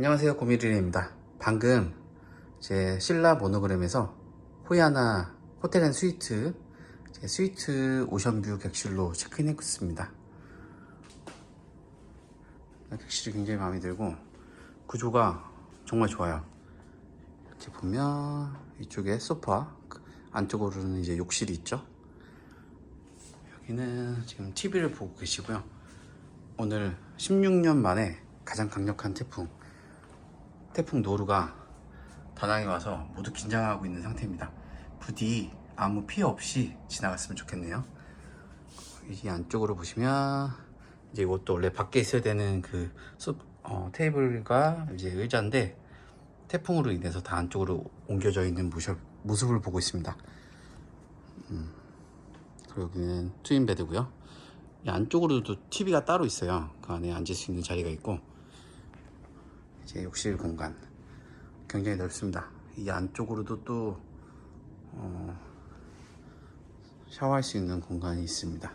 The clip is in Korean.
안녕하세요 고미르입니다. 방금 제 신라 모노그램에서 호야나 호텔 앤 스위트 제 스위트 오션뷰 객실로 체크인 했습니다. 객실이 굉장히 마음에 들고 구조가 정말 좋아요. 이렇게 보면 이쪽에 소파 그 안쪽으로는 이제 욕실이 있죠? 여기는 지금 TV를 보고 계시고요. 오늘 16년 만에 가장 강력한 태풍 태풍 노루가 다낭에 와서 모두 긴장하고 있는 상태입니다. 부디 아무 피해 없이 지나갔으면 좋겠네요. 이 안쪽으로 보시면 이제 이것도 원래 밖에 있어야 되는 그 소, 어, 테이블과 이제 의자인데 태풍으로 인해서 다 안쪽으로 옮겨져 있는 모습, 모습을 보고 있습니다. 음, 그리고 여기는 트윈 베드고요. 이 안쪽으로도 TV가 따로 있어요. 그 안에 앉을 수 있는 자리가 있고 이 제 욕실 공간 굉장히 넓습니다. 이 안쪽으로도 또 어, 샤워할 수 있는 공간이 있습니다.